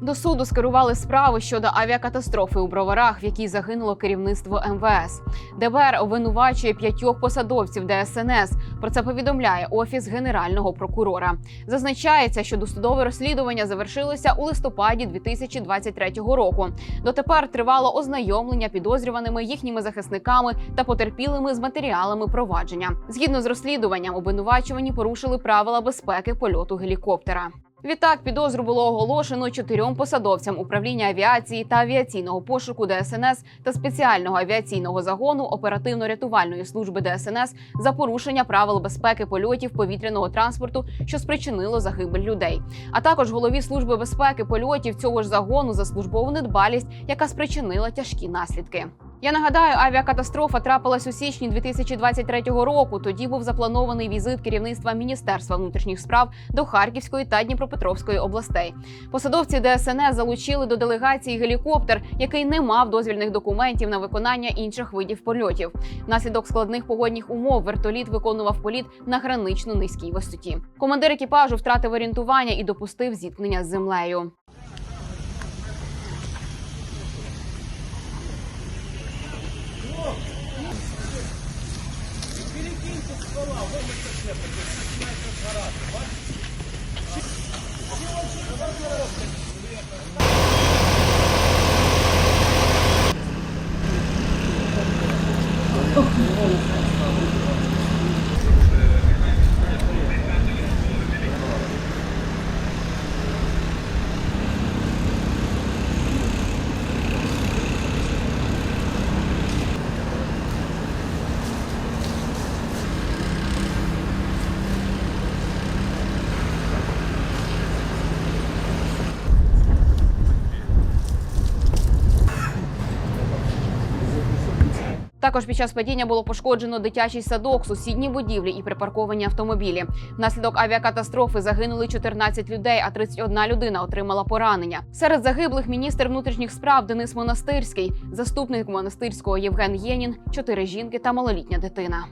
До суду скерували справу щодо авіакатастрофи у броварах, в якій загинуло керівництво МВС. ДБР обвинувачує п'ятьох посадовців ДСНС. Про це повідомляє офіс генерального прокурора. Зазначається, що досудове розслідування завершилося у листопаді 2023 року. Дотепер тривало ознайомлення підозрюваними їхніми захисниками та потерпілими з матеріалами провадження. Згідно з розслідуванням, обвинувачувані порушили правила безпеки польоту гелікоптера. Відтак підозру було оголошено чотирьом посадовцям управління авіації та авіаційного пошуку ДСНС та спеціального авіаційного загону оперативно-рятувальної служби ДСНС за порушення правил безпеки польотів повітряного транспорту, що спричинило загибель людей, а також голові служби безпеки польотів цього ж загону за службову недбалість, яка спричинила тяжкі наслідки. Я нагадаю, авіакатастрофа трапилась у січні 2023 року. Тоді був запланований візит керівництва Міністерства внутрішніх справ до Харківської та Дніпропетровської областей. Посадовці ДСНС залучили до делегації гелікоптер, який не мав дозвільних документів на виконання інших видів польотів. Внаслідок складних погодних умов вертоліт виконував політ на гранично низькій висоті. Командир екіпажу втратив орієнтування і допустив зіткнення з землею. стола, вимити все, починає згорати, бачите? Oh, Також під час падіння було пошкоджено дитячий садок, сусідні будівлі і припарковані автомобілі. Внаслідок авіакатастрофи загинули 14 людей, а 31 людина отримала поранення. Серед загиблих міністр внутрішніх справ Денис Монастирський, заступник монастирського Євген Єнін, чотири жінки та малолітня дитина.